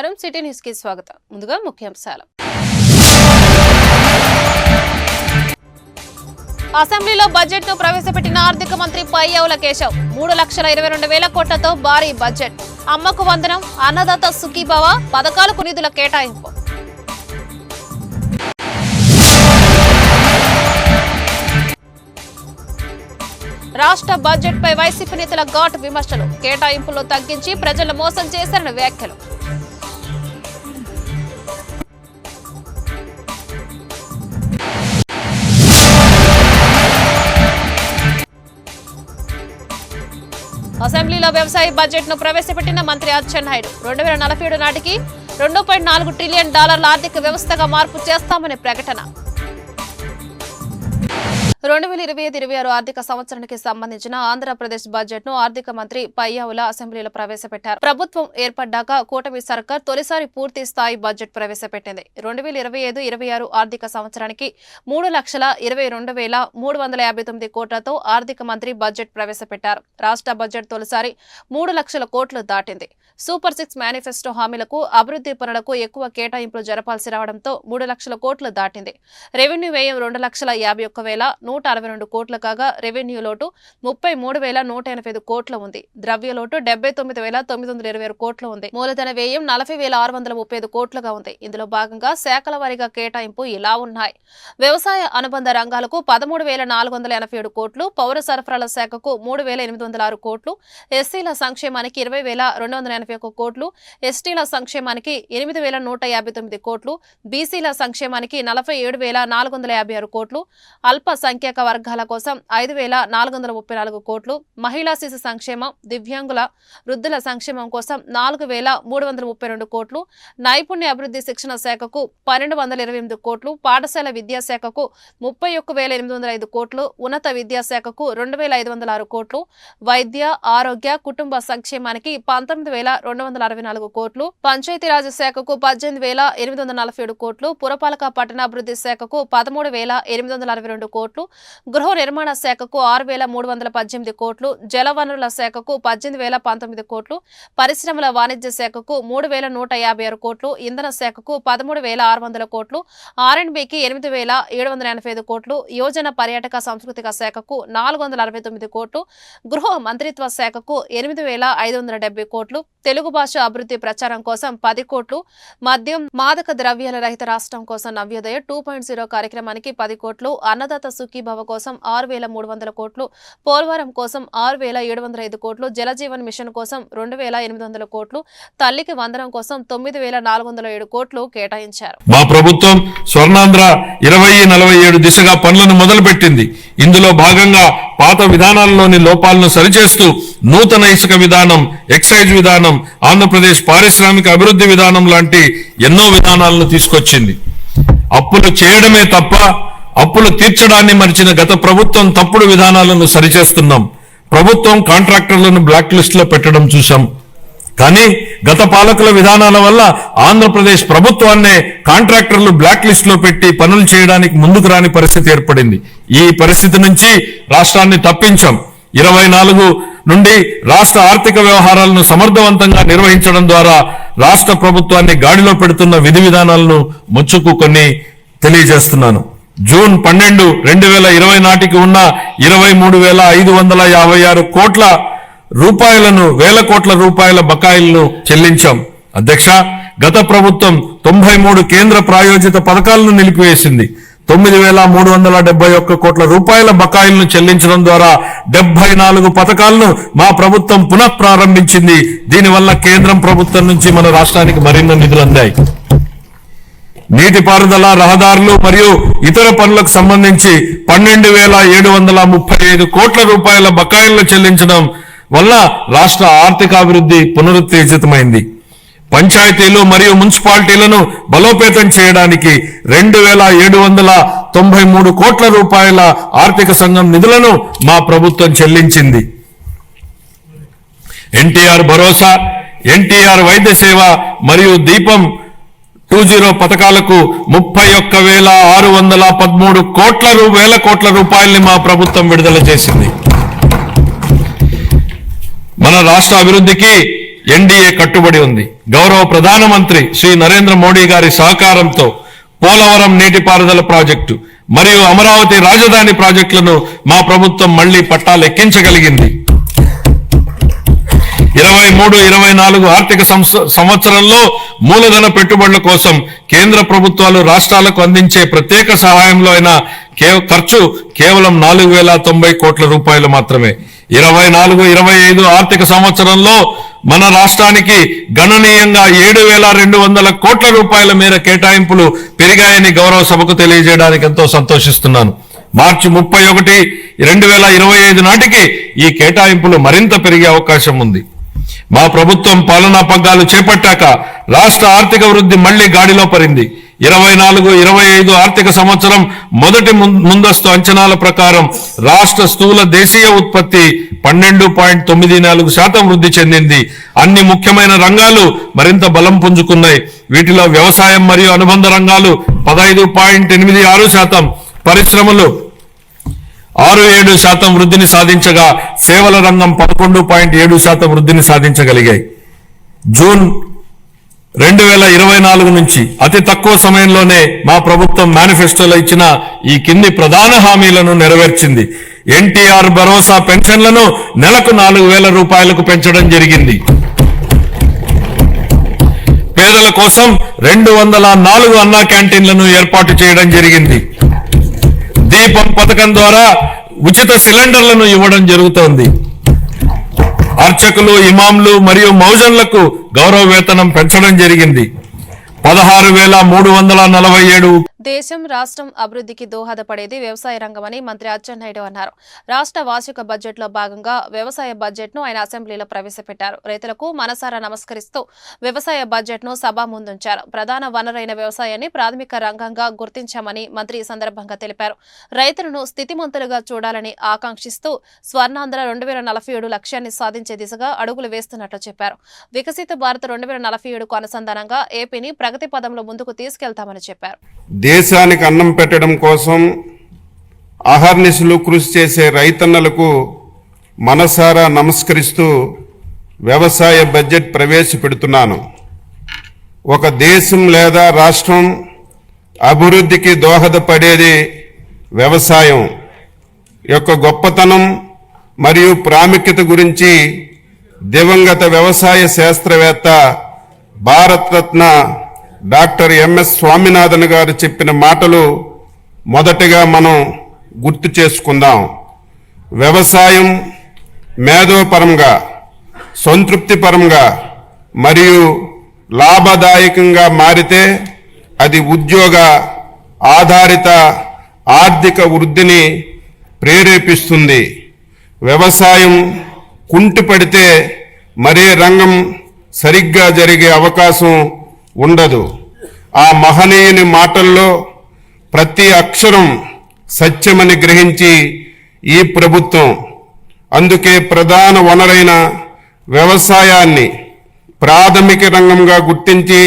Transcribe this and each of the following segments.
నమస్కారం. సిటీ న్యూస్కి స్వాగతం. ముందుగా ముఖ్యాంశాలు. అసెంబ్లీలో బడ్జెట్ను ప్రవేశపెట్టిన ఆర్థిక మంత్రి పయ్యవుల కేశవ్. మూడు లక్షల ఇరవై రెండు వేల కోట్లతో భారీ బడ్జెట్. అమ్మకు వందనం అన్నదాత సుఖీభవ పథకాలకు నిధుల కేటాయింపు. రాష్ట్ర బడ్జెట్ పై వైసీపీ నేతల ఘాట్ విమర్శలు. కేటాయింపులు తగ్గించి ప్రజలను మోసం చేశారని వ్యాఖ్యలు. అసెంబ్లీలో వ్యవసాయ బడ్జెట్ను ప్రవేశపెట్టిన మంత్రి అచ్చెన్నాయుడు రెండు వేల నలభై ఏడు నాటికి రెండు పాయింట్ నాలుగు ట్రిలియన్ డాలర్ల ఆర్థిక వ్యవస్థగా మార్పు చేస్తామని ప్రకటన. రెండు వేల ఇరవై ఐదు ఇరవై ఆరు ఆర్థిక సంవత్సరానికి సంబంధించిన ఆంధ్రప్రదేశ్ బడ్జెట్ను ఆర్థిక మంత్రి పయ్యావుల అసెంబ్లీలో ప్రవేశపెట్టారు. ప్రభుత్వం ఏర్పడ్డాక కూటమి సర్కార్ తొలిసారి పూర్తి స్థాయి బడ్జెట్ ప్రవేశపెట్టింది. రెండు వేల ఇరవై ఐదు ఇరవై ఆరు ఆర్థిక సంవత్సరానికి మూడు లక్షల ఇరవై రెండు వేల మూడు వందల యాభై తొమ్మిది కోట్లతో ఆర్థిక మంత్రి బడ్జెట్ ప్రవేశపెట్టారు. రాష్ట్ర బడ్జెట్ తొలిసారి మూడు లక్షల కోట్లు దాటింది. సూపర్ సిక్స్ మేనిఫెస్టో హామీలకు అభివృద్ధి పనులకు ఎక్కువ కేటాయింపులు జరపాల్సి రావడంతో మూడు లక్షల కోట్లు దాటింది. రెవెన్యూ వ్యయం రెండు లక్షల యాభై ఒక్క వేల నూట అరవై రెండు కోట్లు కాగా రెవెన్యూ లోటు ముప్పై మూడు వేల నూట ఎనభై ఐదు కోట్లు ఉంది. ద్రవ్య లోటు డెబ్బై తొమ్మిది వేల తొమ్మిది వందల ఇరవై ఆరు కోట్లు ఉంది. మూలధన వ్యయం నలభై వేల ఆరు వందల ముప్పై ఐదు కోట్లుగా ఉంది. ఇందులో భాగంగా శాఖల వారీగా కేటాయింపు ఇలా ఉన్నాయి. వ్యవసాయ అనుబంధ రంగాలకు పదమూడు వేల నాలుగు వందల ఎనభై ఏడు కోట్లు పౌర సరఫరాల శాఖకు మూడు వేల ఎనిమిది వందల ఆరు కోట్లు ఎస్సీల సంక్షేమానికి ఇరవై వేల రెండు వందల ఎనభై ఒక కోట్లు ఎస్టీల సంక్షేమానికి ఎనిమిది వేల నూట యాభై తొమ్మిది కోట్లు బీసీల సంక్షేమానికి నలభై ఏడు వేల నాలుగు వందల యాభై ఆరు కోట్లు అల్పసంఖ్యాక వర్గాల కోసం ఐదు వేల నాలుగు వందల ముప్పై నాలుగు కోట్లు మహిళా శిశు సంక్షేమం దివ్యాంగుల వృద్ధుల సంక్షేమం కోసం నాలుగు వేల మూడు వందల ముప్పై రెండు కోట్లు నైపుణ్య అభివృద్ధి శిక్షణ శాఖకు పన్నెండు వందల ఇరవై ఎనిమిది కోట్లు పాఠశాల విద్యాశాఖకు ముప్పై ఒక్క వేల ఎనిమిది వందల ఐదు కోట్లు ఉన్నత విద్యాశాఖకు రెండు వేల ఐదు వందల ఆరు కోట్లు వైద్య ఆరోగ్య కుటుంబ సంక్షేమానికి పంతొమ్మిది వేల రెండు వందల అరవై నాలుగు కోట్లు పంచాయతీరాజ్ శాఖకు పద్దెనిమిది వేల ఎనిమిది వందల నలభై ఏడు కోట్లు పురపాలక పట్టణాభివృద్ధి శాఖకు పదమూడు వేల ఎనిమిది వందల అరవై రెండు కోట్లు గృహ నిర్మాణ శాఖకు ఆరు వేల మూడు వందల పద్దెనిమిది కోట్లు జలవనరుల శాఖకు పద్దెనిమిది వేల పంతొమ్మిది కోట్లు పరిశ్రమల వాణిజ్య శాఖకు మూడు వేల నూట యాభై ఆరు కోట్లు ఇంధన శాఖకు పదమూడు వేల ఆరు వందల కోట్లు ఆర్ఎండ్బికి ఎనిమిది వేల ఏడు వందల ఎనభై ఐదు కోట్లు యోజన పర్యాటక సాంస్కృతిక శాఖకు నాలుగు వందల అరవై తొమ్మిది కోట్లు గృహ మంత్రిత్వ శాఖకు ఎనిమిది వేల ఐదు వందల డెబ్బై కోట్లు తెలుగు భాష అభివృద్ధి ప్రచారం కోసం పది కోట్లు మద్యం మాదక ద్రవ్యాల రహిత రాష్ట్రం కోసం నవ్యోదయ టూ పాయింట్ జీరో కార్యక్రమానికి పది కోట్లు అన్నదాత సుఖీభవ కోసం ఆరు వేల మూడు వందల కోట్లు పోలవరం కోసం ఆరు వేల ఏడు వందల ఐదు కోట్లు జలజీవన్ మిషన్ కోసం రెండు వేల ఎనిమిది వందల కోట్లు తల్లికి వందనం కోసం తొమ్మిది వేల నాలుగు వందల ఏడు కోట్లు కేటాయించారు. మా ప్రభుత్వం స్వర్ణాంధ్ర ఇరవై నలభై ఏడు దిశగా పనులను మొదలుపెట్టింది. ఇందులో భాగంగా పాత విధానాల్లోని లోపాలను సరిచేస్తూ నూతన ఇసుక విధానం ఎక్సైజ్ విధానం ఆంధ్రప్రదేశ్ పారిశ్రామిక అభివృద్ధి విధానం లాంటి ఎన్నో విధానాలను తీసుకొచ్చింది. అప్పులు చేయడమే తప్ప అప్పులు తీర్చడాన్ని మరిచిన గత ప్రభుత్వం తప్పుడు విధానాలను సరిచేస్తున్నాం. ప్రభుత్వం కాంట్రాక్టర్లను బ్లాక్ లిస్ట్లో పెట్టడం చూశాం. కానీ గత పాలకుల విధానాల వల్ల ఆంధ్రప్రదేశ్ ప్రభుత్వాన్నే కాంట్రాక్టర్లు బ్లాక్ లిస్ట్లో పెట్టి పనులు చేయడానికి ముందుకు రాని పరిస్థితి ఏర్పడింది. ఈ పరిస్థితి నుంచి రాష్ట్రాన్ని తప్పించాం. ఇరవై నాలుగు నుండి రాష్ట్ర ఆర్థిక వ్యవహారాలను సమర్థవంతంగా నిర్వహించడం ద్వారా రాష్ట్ర ప్రభుత్వాన్ని గాడిలో పెడుతున్న విధి విధానాలను ముచ్చుకు కొన్ని తెలియజేస్తున్నాను. జూన్ పన్నెండు రెండు వేల ఇరవై నాటికి ఉన్న ఇరవై మూడు వేల ఐదు వందల యాభై ఆరు కోట్ల రూపాయలను వేల కోట్ల రూపాయల బకాయిలను చెల్లించాం. అధ్యక్ష గత ప్రభుత్వం తొంభై మూడు కేంద్ర ప్రాయోజిత పథకాలను నిలిపివేసింది. తొమ్మిది వేల మూడు వందల డెబ్బై ఒక్క కోట్ల రూపాయల బకాయిలను చెల్లించడం ద్వారా డెబ్బై నాలుగు పథకాలను మా ప్రభుత్వం పునః ప్రారంభించింది దీనివల్ల కేంద్రం ప్రభుత్వం నుంచి మన రాష్ట్రానికి మరిన్ని నిధులు అందాయి. నీటిపారుదల రహదారులు మరియు ఇతర పనులకు సంబంధించి పన్నెండు వేల ఏడు వందల ముప్పై ఐదు కోట్ల రూపాయల బకాయిలను చెల్లించడం వల్ల రాష్ట్ర ఆర్థికాభివృద్ధి పునరుత్తేజితమైంది. పంచాయతీలు మరియు మున్సిపాలిటీలను బలోపేతం చేయడానికి రెండు వేల ఏడు వందల తొంభై మూడు కోట్ల రూపాయల ఆర్థిక సంఘం నిధులను మా ప్రభుత్వం చెల్లించింది. ఎన్టీఆర్ భరోసా ఎన్టీఆర్ వైద్య సేవ మరియు దీపం టూ జీరో పథకాలకు ముప్పై ఒక్క వేల ఆరు వందల పదమూడు కోట్ల రూ- వేల కోట్ల రూపాయల్ని మా ప్రభుత్వం విడుదల చేసింది. మన రాష్ట్ర అభివృద్ధికి ఎన్డీఏ కట్టుబడి ఉంది. గౌరవ ప్రధానమంత్రి శ్రీ నరేంద్ర మోడీ గారి సహకారంతో పోలవరం నీటిపారుదల ప్రాజెక్టు మరియు అమరావతి రాజధాని ప్రాజెక్టులను మా ప్రభుత్వం మళ్ళీ పట్టాలెక్కించగలిగింది ఇరవై మూడు ఇరవై నాలుగు ఆర్థిక సంవత్సరంలో మూలధన పెట్టుబడుల కోసం కేంద్ర ప్రభుత్వాలు రాష్ట్రాలకు అందించే ప్రత్యేక సహాయంలో అయిన ఖర్చు కేవలం నాలుగు వేల తొంభై కోట్ల రూపాయలు మాత్రమే. ఇరవై నాలుగు ఇరవై ఐదు ఆర్థిక సంవత్సరంలో మన రాష్ట్రానికి గణనీయంగా ఏడు వేల రెండు వందల కోట్ల రూపాయల మేర కేటాయింపులు పెరిగాయని గౌరవ సభకు తెలియజేయడానికి ఎంతో సంతోషిస్తున్నాను. మార్చి ముప్పై ఒకటి రెండు వేల ఇరవై ఐదు నాటికి ఈ కేటాయింపులు మరింత పెరిగే అవకాశం ఉంది. మా ప్రభుత్వం పాలనా పగ్గాలు చేపట్టాక రాష్ట్ర ఆర్థిక వృద్ధి మళ్ళీ గాడిలో పడింది. ఇరవై నాలుగు ఇరవై ఐదు ఆర్థిక సంవత్సరం మొదటి ముందస్తు అంచనాల ప్రకారం రాష్ట్ర స్థూల దేశీయ ఉత్పత్తి పన్నెండు పాయింట్ తొమ్మిది నాలుగు శాతం వృద్ధి చెందింది. అన్ని ముఖ్యమైన రంగాలు మరింత బలం పుంజుకున్నాయి. వీటిలో వ్యవసాయం మరియు అనుబంధ రంగాలు పదహైదు పాయింట్ ఎనిమిది ఆరు శాతం. పరిశ్రమలు ఆరు ఏడు శాతం వృద్ధిని సాధించగా సేవల రంగం పదకొండు పాయింట్ ఏడు శాతం వృద్ధిని సాధించగలిగాయి. జూన్ రెండు వేల ఇరవై నాలుగు నుంచి అతి తక్కువ సమయంలోనే మా ప్రభుత్వం మేనిఫెస్టోలో ఇచ్చిన ఈ కింది ప్రధాన హామీలను నెరవేర్చింది. ఎన్టీఆర్ భరోసా పెన్షన్లను నెలకు నాలుగు వేల రూపాయలకు పెంచడం జరిగింది. పేదల కోసం రెండు వందల నాలుగు అన్నా క్యాంటీన్లను ఏర్పాటు చేయడం జరిగింది. దీపం పథకం ద్వారా ఉచిత సిలిండర్లను ఇవ్వడం జరుగుతోంది. అర్చకులు ఇమాంలు మరియు మౌజన్లకు గౌరవ వేతనం పెంచడం జరిగింది. పదహారు వేల మూడు వందల నలభై ఏడు దేశం రాష్ట్రం అభివృద్ధికి దోహదపడేది వ్యవసాయ రంగమని మంత్రి అచ్చెన్నాయుడు అన్నారు. రాష్ట్ర వార్షిక బడ్జెట్లో భాగంగా వ్యవసాయ బడ్జెట్ను ఆయన అసెంబ్లీలో ప్రవేశపెట్టారు. రైతులకు మనసారా నమస్కరిస్తూ వ్యవసాయ బడ్జెట్ను సభ ముందుంచారు. ప్రధాన వనరైన వ్యవసాయాన్ని ప్రాథమిక రంగంగా గుర్తించామని మంత్రి ఈ సందర్భంగా తెలిపారు. రైతులను స్థితిమంతులుగా చూడాలని ఆకాంక్షిస్తూ స్వర్ణాంధ్ర రెండు వేల నలభై ఏడు లక్ష్యాన్ని సాధించే దిశగా అడుగులు వేస్తున్నట్లు చెప్పారు. వికసిత భారత్ రెండు వేల నలభై ఏడుకు అనుసంధానంగా ఏపీని ప్రగతి పదంలో ముందుకు తీసుకెళ్తామని చెప్పారు. దేశానికి అన్నం పెట్టడం కోసం అహర్నిశలు కృషి చేసే రైతన్నలకు మనసారా నమస్కరిస్తూ వ్యవసాయ బడ్జెట్ ప్రవేశపెడుతున్నాను. ఒక దేశం లేదా రాష్ట్రం అభివృద్ధికి దోహదపడేది వ్యవసాయం యొక్క గొప్పతనం మరియు ప్రాముఖ్యత గురించి దివంగత వ్యవసాయ శాస్త్రవేత్త భారతరత్న డాక్టర్ ఎంఎస్ స్వామినాథన్ గారు చెప్పిన మాటలు మొదటగా మనం గుర్తు చేసుకుందాం. వ్యవసాయం మేధోపరంగా సంతృప్తిపరంగా మరియు లాభదాయకంగా మారితే అది ఉద్యోగ ఆధారిత ఆర్థిక వృద్ధిని ప్రేరేపిస్తుంది. వ్యవసాయం కుంటుపడితే మరే రంగం సరిగ్గా జరిగే అవకాశం ఉండదు. ఆ మహనీయుని మాటల్లో ప్రతి అక్షరం సత్యమని గ్రహించి ఈ ప్రభుత్వం అందుకే ప్రధాన వనరైన వ్యవసాయాన్ని ప్రాథమిక రంగంగా గుర్తించి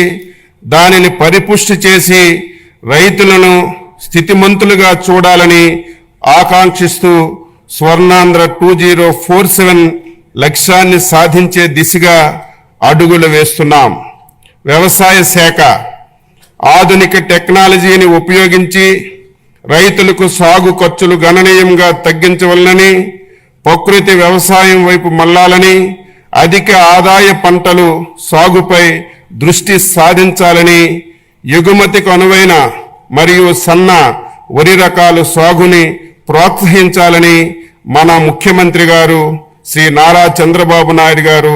దానిని పరిపుష్టి చేసి రైతులను స్థితిమంతులుగా చూడాలని ఆకాంక్షిస్తూ Swarnandhra two zero four seven లక్ష్యాన్ని సాధించే దిశగా అడుగులు వేస్తున్నాం. వ్యవసాయ శాఖ ఆధునిక టెక్నాలజీని ఉపయోగించి రైతులకు సాగు ఖర్చులు గణనీయంగా తగ్గించవలనని ప్రకృతి వ్యవసాయం వైపు మళ్ళాలని అధిక ఆదాయ పంటలు సాగుపై దృష్టి సాధించాలని ఎగుమతికి అనువైన మరియు సన్న వరి రకాలు సాగుని ప్రోత్సహించాలని మన ముఖ్యమంత్రి గారు శ్రీ నారా చంద్రబాబు నాయుడు గారు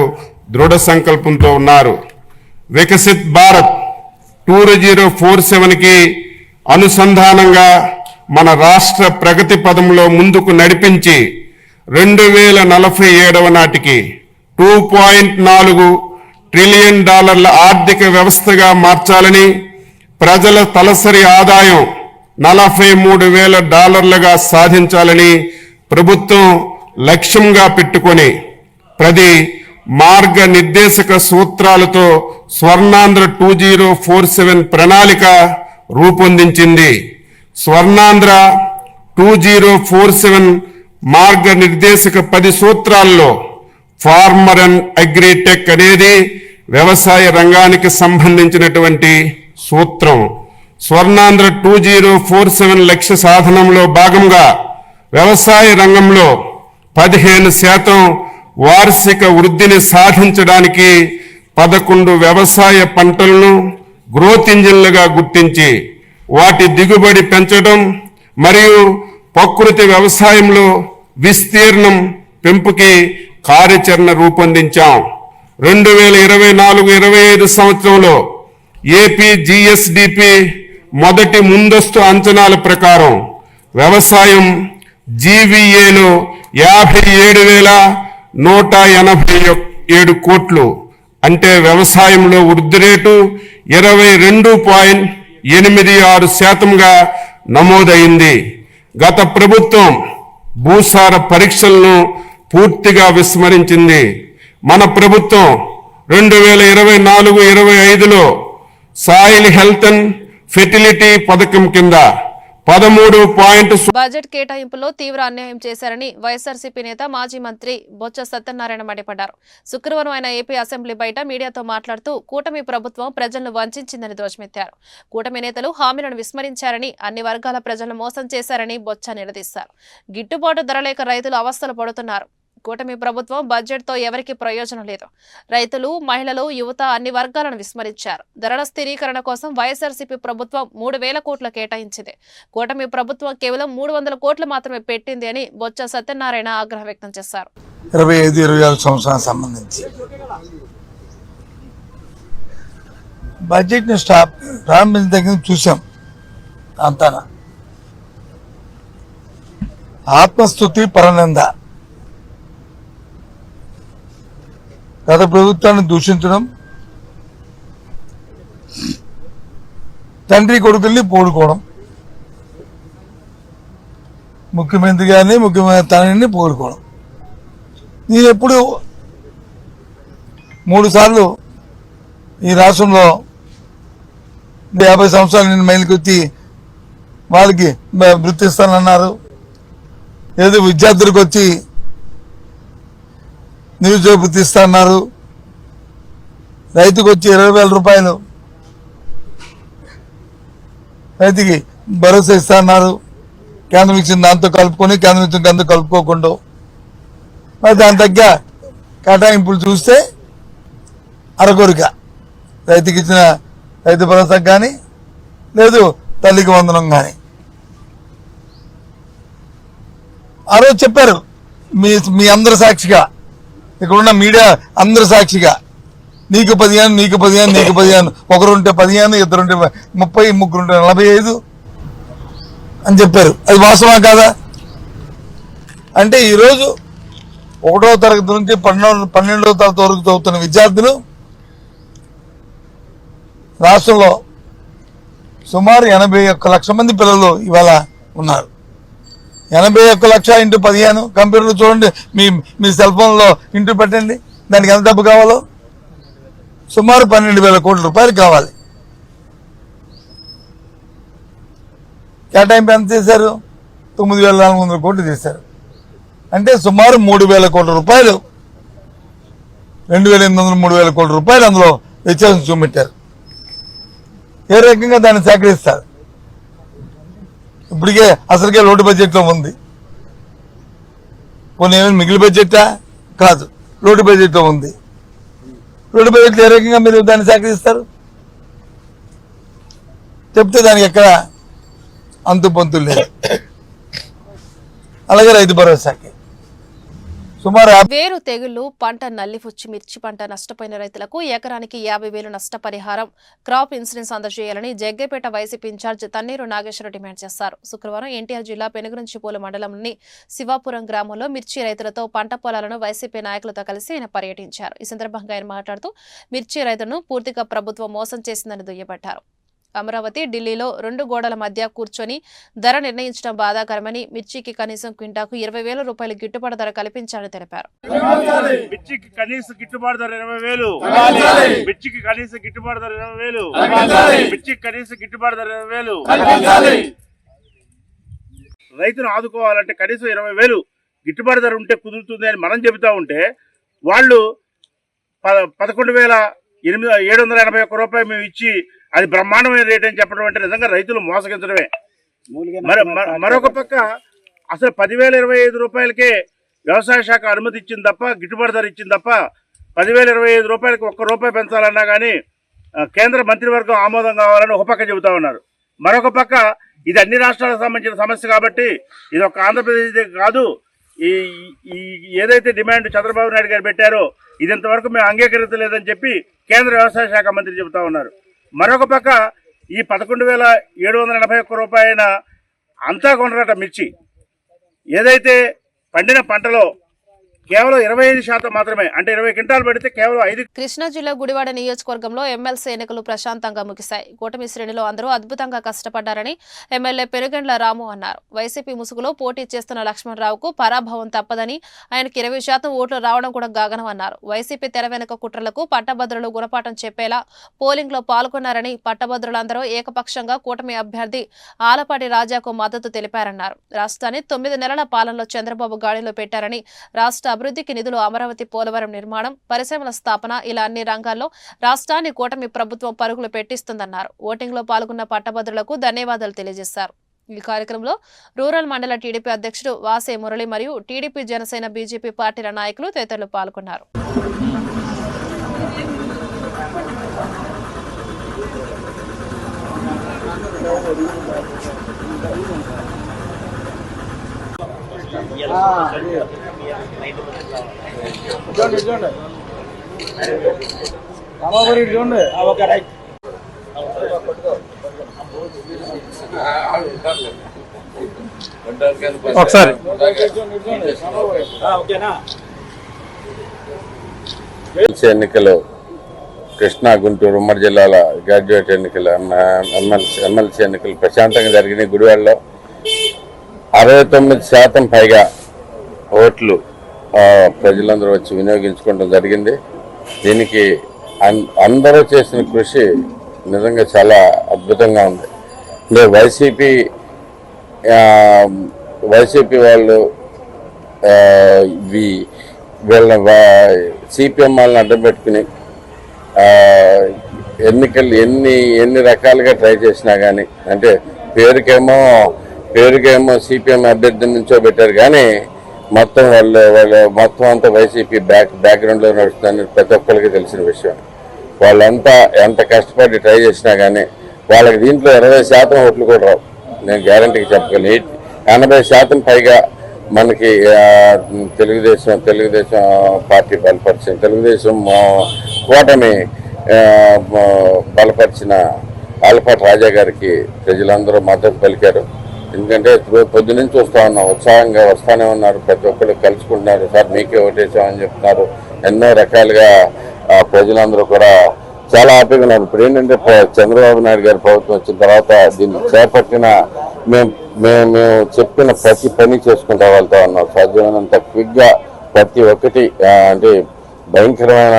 దృఢ సంకల్పంతో ఉన్నారు. Viksit Bharat two zero four సెవెన్కి అనుసంధానంగా మన రాష్ట్ర ప్రగతి పదంలో ముందుకు నడిపించి రెండు వేల నలభై ఏడవ నాటికి టూ పాయింట్ నాలుగు ట్రిలియన్ డాలర్ల ఆర్థిక వ్యవస్థగా మార్చాలని ప్రజల తలసరి ఆదాయం నలభై మూడు వేల డాలర్లుగా సాధించాలని ప్రభుత్వం లక్ష్యంగా పెట్టుకొని ప్రతి మార్గ నిర్దేశక సూత్రాలతో Swarnandhra two zero four seven ప్రణాళిక రూపొందించింది. Swarnandhra two zero four seven మార్గ నిర్దేశక పది సూత్రాల్లో ఫార్మర్ అండ్ అగ్రిటెక్ అనేది వ్యవసాయ రంగానికి సంబంధించినటువంటి సూత్రం. Swarnandhra two zero four seven లక్ష్య సాధనంలో భాగంగా వ్యవసాయ రంగంలో పదిహేను శాతం వార్షిక వృద్ధిని సాధించడానికి పదకొండు వ్యవసాయ పంటలను గ్రోత్ ఇంజిన్లుగా గుర్తించి వాటి దిగుబడి పెంచడం మరియు ప్రకృతి వ్యవసాయంలో విస్తీర్ణం పెంపుకి కార్యాచరణ రూపొందించాం. రెండు వేల ఇరవై నాలుగు ఇరవై ఐదు సంవత్సరంలో ఏపీ జిఎస్డిపి మొదటి ముందస్తు అంచనాల ప్రకారం వ్యవసాయం జీవీఏలో యాభై ఏడు వేల నూట ఎనభై ఏడు కోట్లు. అంటే వ్యవసాయంలో వృద్ధి రేటు ఇరవై రెండు పాయింట్ ఎనిమిది ఆరు శాతంగా నమోదైంది. గత ప్రభుత్వం భూసార పరీక్షలను పూర్తిగా విస్మరించింది. మన ప్రభుత్వం రెండు వేల ఇరవై నాలుగు ఇరవై ఐదులో సాయిల్ హెల్త్ అండ్ ఫెర్టిలిటీ పథకం కింద పదమూడు పాయింట్ బడ్జెట్ కేటాయింపులో తీవ్ర అన్యాయం చేశారని వైఎస్ఆర్సీపీ నేత మాజీ మంత్రి బొత్స సత్యనారాయణ మండిపడ్డారు. శుక్రవారం ఆయన ఏపీ అసెంబ్లీ బయట మీడియాతో మాట్లాడుతూ కూటమి ప్రభుత్వం ప్రజలను వంచిందని ధ్వజమెత్తారు. కూటమి నేతలు హామీలను విస్మరించారని అన్ని వర్గాల ప్రజలను మోసం చేశారని బొత్స నిలదీశారు. గిట్టుబాటు ధర లేక రైతులు అవస్థలు పడుతున్నారు. కూటమి ప్రభుత్వం బడ్జెట్తో ఎవరికి ప్రయోజనం లేదు. రైతులు మహిళలు యువత అన్ని వర్గాలను విస్మరించారు. ధరల స్థిరీకరణ కోసం వైఎస్ఆర్సీపీ ప్రభుత్వం మూడు వేల కోట్లు కేటాయించింది. కూటమి ప్రభుత్వం కేవలం మూడు వందల కోట్లు మాత్రమే పెట్టింది అని బొత్స సత్యనారాయణ ఆగ్రహం వ్యక్తం చేశారు. ఇరవై ఐదు ఇరవై ఆరు సంబంధించి. బడ్జెట్ని స్టాప్ ప్రారంభించిన దగ్గర చూసాం. ఆత్మస్థుతి పరనింద. గత ప్రభుత్వాన్ని దూషించడం తండ్రి కొడుకుల్ని పోడుకోవడం ముఖ్యమంత్రి గారిని ముఖ్యమంత్రి తనని పోడుకోవడం నేను ఎప్పుడు మూడు సార్లు ఈ రాష్ట్రంలో యాభై సంవత్సరాలు నేను మైలుకొచ్చి వాళ్ళకి వృత్తిస్తానన్నారు ఏదో విద్యార్థులకు వచ్చి నిరుద్యోగ తీస్తా అన్నారు రైతుకు వచ్చి ఇరవై వేల రూపాయలు. రైతుకి భరోసా ఇస్తున్నారు. కేంద్రం ఇచ్చిన దాంతో కలుపుకొని కేంద్రం ఇచ్చిన దాంతో కలుపుకోకుండా. మరి దాని తగ్గ కేటాయింపులు చూస్తే అరకొరిక. రైతుకి ఇచ్చిన రైతు భరోసాకు కానీ లేదు తల్లికి వందనం కానీ ఆ రోజు చెప్పారు మీ మీ అందరి సాక్షిగా. ఇక్కడున్న మీడియా అందరి సాక్షిగా. నీకు పదిహేను నీకు పదిహేను నీకు పదిహేను. ఒకరుంటే పదిహేను ఇద్దరుంటే ముప్పై ముగ్గురుంటే నలభై ఐదు అని చెప్పారు. అది వాస్తవా కాదా? అంటే ఈరోజు ఒకటో తరగతి నుంచి పన్నెండు పన్నెండవ తరగతి వరకు చదువుతున్న విద్యార్థులు రాష్ట్రంలో సుమారు ఎనభై ఒక్క లక్ష మంది పిల్లలు ఇవాళ ఉన్నారు. ఎనభై ఒక్క లక్ష ఇంటూ పదిహేను. కంప్యూటర్లు చూడండి మీ మీ సెల్ ఫోన్లో ఇంటూ పెట్టండి. దానికి ఎంత డబ్బు కావాలో? సుమారు పన్నెండు వేల కోట్ల రూపాయలు కావాలి. కేటాయింపు ఎంత చేశారు తొమ్మిది వేల నాలుగు వందల కోట్లు చేశారు అంటే సుమారు మూడు వేల కోట్ల రూపాయలు. రెండు వేల ఎనిమిది వందల మూడు వేల కోట్ల రూపాయలు అందులో వ్యత్యాసం చూపెట్టారు. ఏ రకంగా దాన్ని సేకరిస్తారు? ఇప్పటికే అసలుకే లోటు బడ్జెట్లో ఉంది. కొన్ని ఏమైనా మిగిలి బడ్జెటా? కాదు లోటు బడ్జెట్లో ఉంది. లోటు బడ్జెట్లో ఏ రకంగా మీరు దాన్ని సేకరిస్తారు చెప్తే దానికి ఎక్కడ అంతు పొంతు లేదు అలాగే రైతు భరోసాకి. సుమారు వేరు తెగుళ్ళు పంట నల్లిపుచ్చి మిర్చి పంట నష్టపోయిన రైతులకు ఎకరానికి యాభై వేలు నష్టపరిహారం. క్రాప్ ఇన్సూరెన్స్ అందజేయాలని Jaggayyapeta YCP incharge Tanneeru Nageswara demand చేశారు శుక్రవారం ఎన్టీఆర్ జిల్లా పెనుగురుంచిపూల మండలంలోని శివాపురం గ్రామంలో మిర్చి రైతులతో పంట పొలాలను వైసీపీ నాయకులతో కలిసి ఆయన పర్యటించారు. ఈ సందర్భంగా ఆయన మాట్లాడుతూ మిర్చి రైతులను పూర్తిగా ప్రభుత్వం మోసం చేసిందని దుయ్యబట్టారు. అమరావతి ఢిల్లీలో రెండు గోడల మధ్య కూర్చొని ధర నిర్ణయించడం బాధాకరమని మిర్చికి కనీసం క్వింటాకు ఇరవై వేల రూపాయల గిట్టుబాటు ధర కల్పించాలని తెలిపారు. మిర్చికి కనీస గిట్టుబాటు ధర ఇరవై వేలు. మిర్చికి కనీస గిట్టుబాటు ధర ఇరవై వేలు. మిర్చికి కనీస గిట్టుబాటు ధర ఇరవై వేలు. రైతును ఆదుకోవాలంటే కనీసం ఇరవై వేలు. గిట్టుబాటు ధర ఉంటే కుదురుతుంది అని మనం చెబుతా ఉంటే వాళ్ళు పదకొండు వేల ఎనిమిది ఏడు వందల ఎనభై ఒక్క రూపాయలు మేము ఇచ్చి అది బ్రహ్మాండమైన రేట్ అని చెప్పడం అంటే నిజంగా రైతులు మోసగించడమే. మరొక పక్క అసలు పదివేల ఇరవై ఐదు రూపాయలకే వ్యవసాయ శాఖ అనుమతి ఇచ్చింది తప్ప గిట్టుబాటు ధర ఇచ్చింది తప్ప పదివేల ఇరవై ఐదు రూపాయలకి ఒక్క రూపాయి పెంచాలన్నా కానీ కేంద్ర మంత్రివర్గం ఆమోదం కావాలని ఒక పక్క చెబుతా ఉన్నారు. మరొక పక్క ఇది అన్ని రాష్ట్రాలకు సంబంధించిన సమస్య కాబట్టి ఇది ఒక ఆంధ్రప్రదేశ్ కాదు. ఈ ఈ ఏదైతే డిమాండ్ చంద్రబాబు నాయుడు గారు పెట్టారో ఇది ఇంతవరకు మేము అంగీకరించలేదని చెప్పి కేంద్ర వ్యవసాయ శాఖ మంత్రి చెబుతా ఉన్నారు. మరొక పక్క ఈ పదకొండు వేల ఏడు వందల ఎనభై ఒక్క రూపాయల అంతా కొనరట మిర్చి. ఏదైతే పండిన పంటలో కేవలం ఇరవై ఐదు శాతం మాత్రమే అంటే ఇరవై క్వింటాలు పడితే కేవలం ఐదు కృష్ణా జిల్లా గుడివాడ నియోజకవర్గంలో ఎమ్మెల్సీ ఎన్నికలు ప్రశాంతంగా ముగిశాయి. కూటమి శ్రేణిలో అందరూ అద్భుతంగా కష్టపడ్డారని ఎమ్మెల్యే పెనుగండ్ల రాము అన్నారు. వైసీపీ ముసుగులో పోటీ చేస్తున్న లక్ష్మణరావుకు పరాభవం తప్పదని ఆయనకి ఇరవై శాతం ఓట్లు రావడం కూడా గాగనం అన్నారు. వైసీపీ తెర వెనుక కుట్రలకు పట్టభద్రులు గుణపాఠం చెప్పేలా పోలింగ్లో పాల్గొన్నారని పట్టభద్రులందరూ ఏకపక్షంగా కూటమి అభ్యర్థి ఆలపాటి రాజాకు మద్దతు తెలిపారన్నారు. రాష్ట్రాన్ని తొమ్మిది నెలల పాలనలో చంద్రబాబు గాడిలో పెట్టారని రాష్ట్ర అభివృద్ధికి నిధులు అమరావతి పోలవరం నిర్మాణం పరిశ్రమల స్థాపన ఇలా అన్ని రంగాల్లో రాష్ట్రాన్ని కూటమి ప్రభుత్వం పరుగులు పెట్టిస్తుందన్నారు. ఓటింగ్లో పాల్గొన్న పట్టభద్రులకు ధన్యవాదాలు తెలియజేశారు. ఈ కార్యక్రమంలో రూరల్ మండల టీడీపీ అధ్యక్షుడు వాసే మురళి మరియు టీడీపీ జనసేన బీజేపీ పార్టీల నాయకులు తదితరులు పాల్గొన్నారు. ఒకసారి. ఎమ్మెల్సీ ఎన్నికలు. కృష్ణా గుంటూరు ఉమ్మడి జిల్లాల గ్రాడ్యుయేట్ ఎన్నికలు ఎమ్మెల్సీ ఎమ్మెల్సీ ఎన్నికలు ప్రశాంతంగా జరిగినాయి గుడివాడలో. అరవై తొమ్మిది శాతం పైగా ఓట్లు ప్రజలందరూ వచ్చి వినియోగించుకోవడం జరిగింది. దీనికి అన్- అందరూ చేసిన కృషి నిజంగా చాలా అద్భుతంగా ఉంది. అంటే వైసీపీ వైసీపీ వాళ్ళు వీ- వీళ్ళ సిపిఎం వాళ్ళని అడ్డం పెట్టుకుని ఎన్నికలు ఎన్ని ఎన్ని రకాలుగా ట్రై చేసినా కానీ అంటే పేరుకేమో పేరుకేమో సిపిఎం అభ్యర్థి నుంచో పెట్టారు. కానీ మొత్తం వాళ్ళు వాళ్ళు మొత్తం అంతా వైసీపీ బ్యాక్ బ్యాక్గ్రౌండ్లో నడుస్తుందని ప్రతి ఒక్కరికి తెలిసిన విషయం. వాళ్ళంతా ఎంత కష్టపడి ట్రై చేసినా కానీ వాళ్ళకి దీంట్లో ఇరవై శాతం ఓట్లు కూడా రావు. నేను గ్యారంటీకి చెప్పగలను. ఎయిట్ ఎనభై శాతం పైగా మనకి తెలుగుదేశం తెలుగుదేశం పార్టీ బలపరిచిన తెలుగుదేశం కూటమి బలపరిచిన ఆలపాటి రాజా గారికి ప్రజలందరూ మద్దతు పలికారు. ఎందుకంటే పొ- పొద్దునుంచి వస్తా ఉన్నాం ఉత్సాహంగా వస్తానే ఉన్నారు ప్రతి ఒక్కరు కలుసుకుంటున్నారు. సార్ మీకే ఓటేసామని చెప్తున్నారు. ఎన్నో రకాలుగా ప్రజలందరూ కూడా చాలా హ్యాపీగా ఉన్నారు. ఇప్పుడు ఏంటంటే చంద్రబాబు నాయుడు గారి ప్రభుత్వం వచ్చిన తర్వాత దీన్ని చేపట్టిన మేము మేము మేము చెప్పిన ప్రతి పని చేసుకుంటా వెళ్తా ఉన్నాం. సాధ్యమైనంత క్విక్గా ప్రతి ఒక్కటి అంటే భయంకరమైన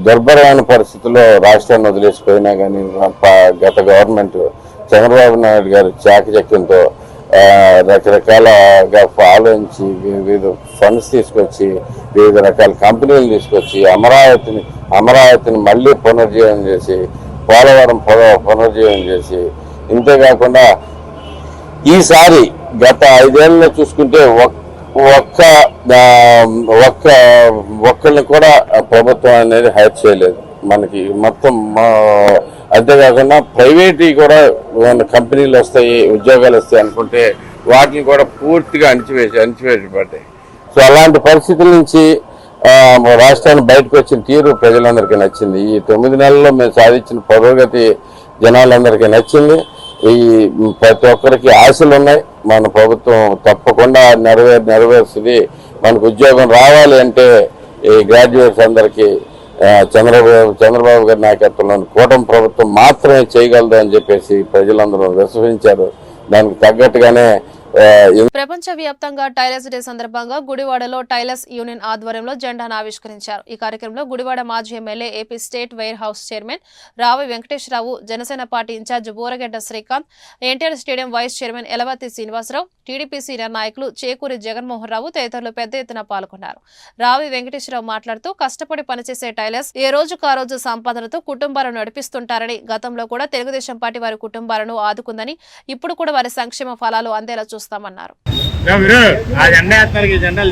దుర్భరమైన పరిస్థితుల్లో రాష్ట్రాన్ని వదిలేసిపోయినా కానీ ప- గత గవర్నమెంట్ చంద్రబాబు నాయుడు గారి చాకచక్యంతో రకరకాలగా రకరకాలుగా ఆలోచించి వివిధ ఫండ్స్ తీసుకొచ్చి వివిధ రకాల కంపెనీలు తీసుకొచ్చి అమరావతిని అమరావతిని మళ్ళీ పునర్జీవనం చేసి పోలవరం పున- చేసి ఇంతేకాకుండా ఈసారి గత ఐదేళ్ళలో చూసుకుంటే ఒక్క ఒక్క ఒక్కళ్ళని కూడా ప్రభుత్వం అనేది హైర్ చేయలేదు. మనకి మొత్తం అంతేకాకుండా ప్రైవేట్ కూడా మన కంపెనీలు వస్తాయి ఉద్యోగాలు వస్తాయి అనుకుంటే వాటిని కూడా పూర్తిగా అణిచివేసి అణిచివేసిపడ్డాయి సో అలాంటి పరిస్థితుల నుంచి రాష్ట్రాన్ని బయటకు వచ్చిన తీరు ప్రజలందరికీ నచ్చింది. ఈ తొమ్మిది నెలల్లో మేము సాధించిన పురోగతి జనాలందరికీ నచ్చింది. ఈ ప్రతి ఒక్కరికి ఆశలు ఉన్నాయి. మన ప్రభుత్వం తప్పకుండా నెరవేర్ నెరవేరుస్తుంది మనకు ఉద్యోగం రావాలి అంటే ఈ గ్రాడ్యుయేట్స్ అందరికీ చంద్రబాబు చంద్రబాబు గారి నాయకత్వంలోని కూటమి ప్రభుత్వం మాత్రమే చేయగలదు అని చెప్పేసి ప్రజలందరూ విశ్వసించారు. దానికి తగ్గట్టుగానే ప్రపంచ వ్యాప్తంగా టైలర్స్ డే సందర్భంగా గుడివాడలో టైలర్స్ యూనియన్ ఆధ్వర్యంలో జెండాను ఆవిష్కరించారు. ఈ కార్యక్రమంలో గుడివాడ మాజీ MLA AP state warehouse chairman Ravi Venkateswararao Janasena party incharge Boragadda Srikanth NTR stadium vice chairman Elavathi Srinivasarao TDP senior నాయకులు చేకూరి జగన్మోహన్ రావు తదితరులు పెద్ద ఎత్తున పాల్గొన్నారు. రావి వెంకటేశ్వరరావు మాట్లాడుతూ కష్టపడి పనిచేసే టైలర్స్ ఏ రోజుకు ఆ రోజు సంపాదనతో కుటుంబాలను నడిపిస్తుంటారని గతంలో కూడా తెలుగుదేశం పార్టీ వారి కుటుంబాలను ఆదుకుందని ఇప్పుడు కూడా వారి సంక్షేమ ఫలాలు అందేలా చూస్తామన్నారు. జెండా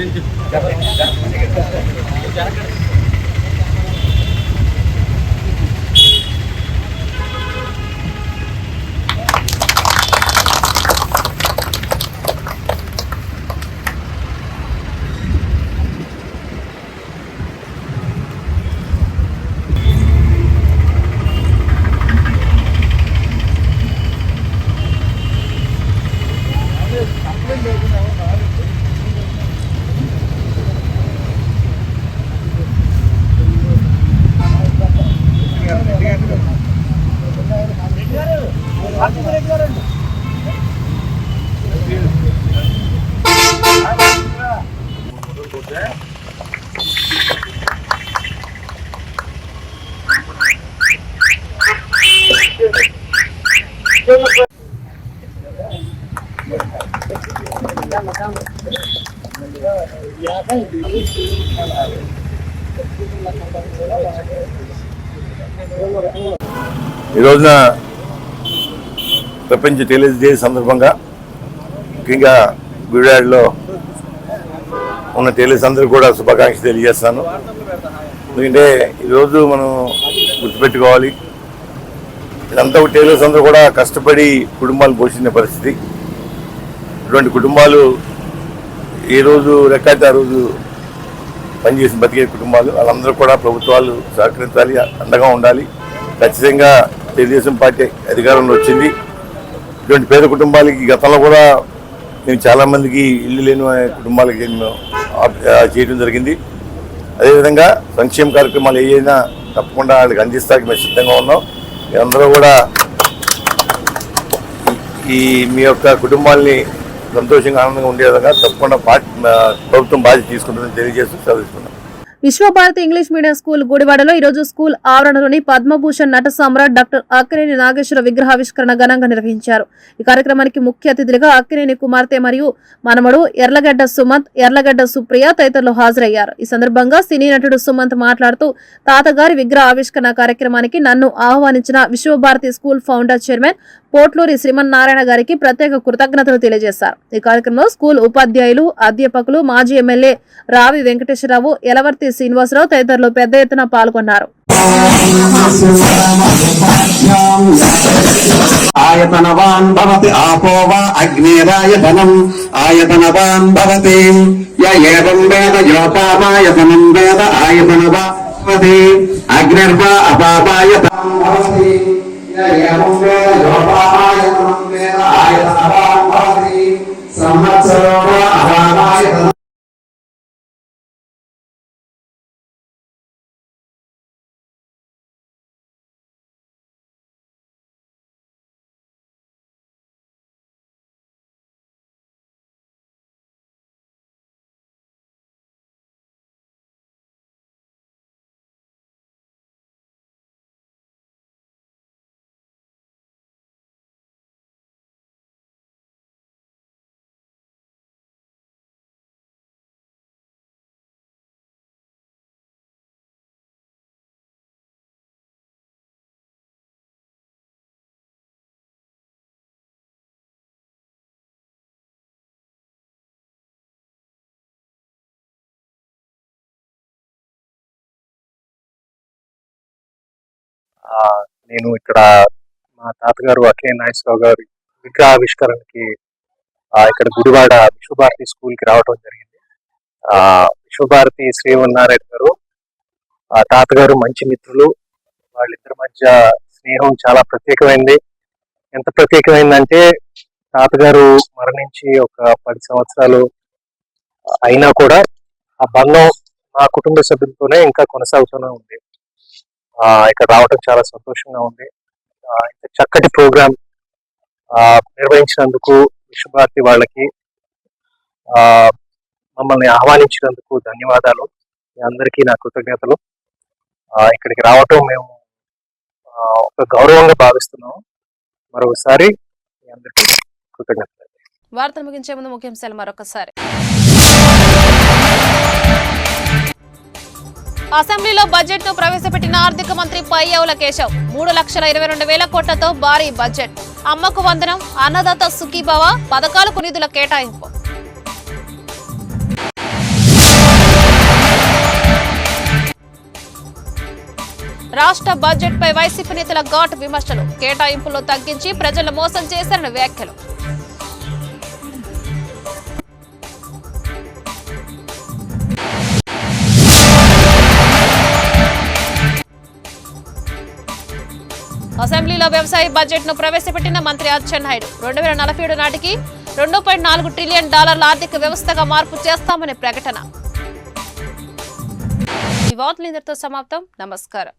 ఈ రోజున ప్రపంచ టైలర్స్ డే సందర్భంగా ముఖ్యంగా గుడివాడలో ఉన్న టైలర్స్ అందరూ కూడా శుభాకాంక్షలు తెలియజేస్తాను. ఎందుకంటే ఈరోజు మనం గుర్తుపెట్టుకోవాలి ఇదంతా టైలర్స్ అందరూ కూడా కష్టపడి కుటుంబాలు పోషించిన పరిస్థితి. ఇటువంటి కుటుంబాలు ఏ రోజు రెక్కాడితే ఆ రోజు పనిచేసి బతికే కుటుంబాలు. వాళ్ళందరూ కూడా ప్రభుత్వాలు సహకరించాలి అండగా ఉండాలి. ఖచ్చితంగా తెలుగుదేశం పార్టీ అధికారంలో వచ్చింది. ఇటువంటి పేద కుటుంబాలకి గతంలో కూడా మేము చాలామందికి ఇల్లు లేని కుటుంబాలకి చేయడం జరిగింది. అదేవిధంగా సంక్షేమ కార్యక్రమాలు ఏవైనా తప్పకుండా వాళ్ళకి అందిస్తానికి మేము సిద్ధంగా ఉన్నాం. అందరూ కూడా ఈ మీ యొక్క కుటుంబాల్ని సంతోషంగా ఆనందంగా ఉండే విధంగా తప్పకుండా ప్రభుత్వం బాధ్యత తీసుకుంటుందని తెలియజేస్తూ చదివిస్తున్నాం విశ్వభారతి ఇంగ్లీష్ మీడియం స్కూల్ గుడివాడలో ఈ రోజు స్కూల్ ఆవరణలోని పద్మభూషణ్ నట సామ్రాట్ డాక్టర్ అక్కినేని నాగేశ్వర విగ్రహావిష్కరణ ఘనంగా నిర్వహించారు. ఈ కార్యక్రమానికి ముఖ్య అతిథులుగా అక్కినేని కుమార్తె మరియు మనమడు ఎర్లగడ్డ సుమంత్ ఎర్లగడ్డ సుప్రియ తదితరులు హాజరయ్యారు. ఈ సందర్భంగా సినీ నటుడు సుమంత్ మాట్లాడుతూ తాతగారి విగ్రహ ఆవిష్కరణ కార్యక్రమానికి నన్ను ఆహ్వానించిన Vishwabharati school founder chairman Potluri Srimannarayana గారికి ప్రత్యేక కృతజ్ఞతలు తెలియజేశారు. ఈ కార్యక్రమంలో స్కూల్ ఉపాధ్యాయులు అధ్యాపకులు మాజీ ఎమ్మెల్యే రావి వెంకటేశ్వరరావు ఎలవర్తి శ్రీనివాసరావు తదితరులు పెద్ద ఎత్తున పాల్గొన్నారు. ఆయతనవాన్ భవతి ఆపో వా అగ్నేరాయతనం ఆయతనవాన్ భవతి. య ఏవం వేద యోపామాయతనం వేద ఆయతనవా భవతి. అగ్నిర్వా అపాపాయతనం భవతి. సంవత్సరం నేను ఇక్కడ మా తాతగారు అఖిలే నాగేశ్వరరావు గారి విగ్రహావిష్కరణకి ఇక్కడ గుడివాడ విశ్వభారతి స్కూల్కి రావడం జరిగింది. ఆ విశ్వభారతి శ్రీవన్నారాయణ గారు ఆ తాతగారు మంచి మిత్రులు. వాళ్ళిద్దరి మధ్య స్నేహం చాలా ప్రత్యేకమైంది. ఎంత ప్రత్యేకమైందంటే తాతగారు మరణించి ఒక పది సంవత్సరాలు అయినా కూడా ఆ బంధం మా కుటుంబ సభ్యులతోనే ఇంకా కొనసాగుతూనే ఉంది. ఇక్కడ రావడం చాలా సంతోషంగా ఉంది. ఇంత చక్కటి ప్రోగ్రామ్ నిర్వహించినందుకు విశ్వభారతి వాళ్ళకి మమ్మల్ని ఆహ్వానించినందుకు ధన్యవాదాలు. మీ అందరికీ నా కృతజ్ఞతలు. ఇక్కడికి రావటం మేము ఒక గౌరవంగా భావిస్తున్నాం. మరొకసారి మీ అందరికీ కృతజ్ఞతలు. వార్తలు ముగించే ముందు ముఖ్యాంశాలు మరొకసారి. అసెంబ్లీలో బడ్జెట్ను ప్రవేశపెట్టిన ఆర్థిక మంత్రి పయ్యవుల కేశవ్. మూడు లక్షల ఇరవై రెండు వేల కోట్లతో భారీ బడ్జెట్. అమ్మకు వందనం అన్నదాత సుఖీభవ పథకాలకు నిధుల కేటాయింపు. రాష్ట్ర బడ్జెట్ పై వైసీపీ నేతల ఘాట్ విమర్శలు. కేటాయింపులు తగ్గించి ప్రజలను మోసం చేశారని వ్యాఖ్యలు. రాష్ట్రంలో వ్యవసాయ బడ్జెట్ను ప్రవేశపెట్టిన మంత్రి అచ్చెన్నాయుడు రెండు వేల నలభై ఏడు నాటికి రెండు పాయింట్ నాలుగు ట్రిలియన్ డాలర్ల ఆర్థిక వ్యవస్థగా మార్పు చేస్తామనే ప్రకటన. సమాప్తం. నమస్కారం.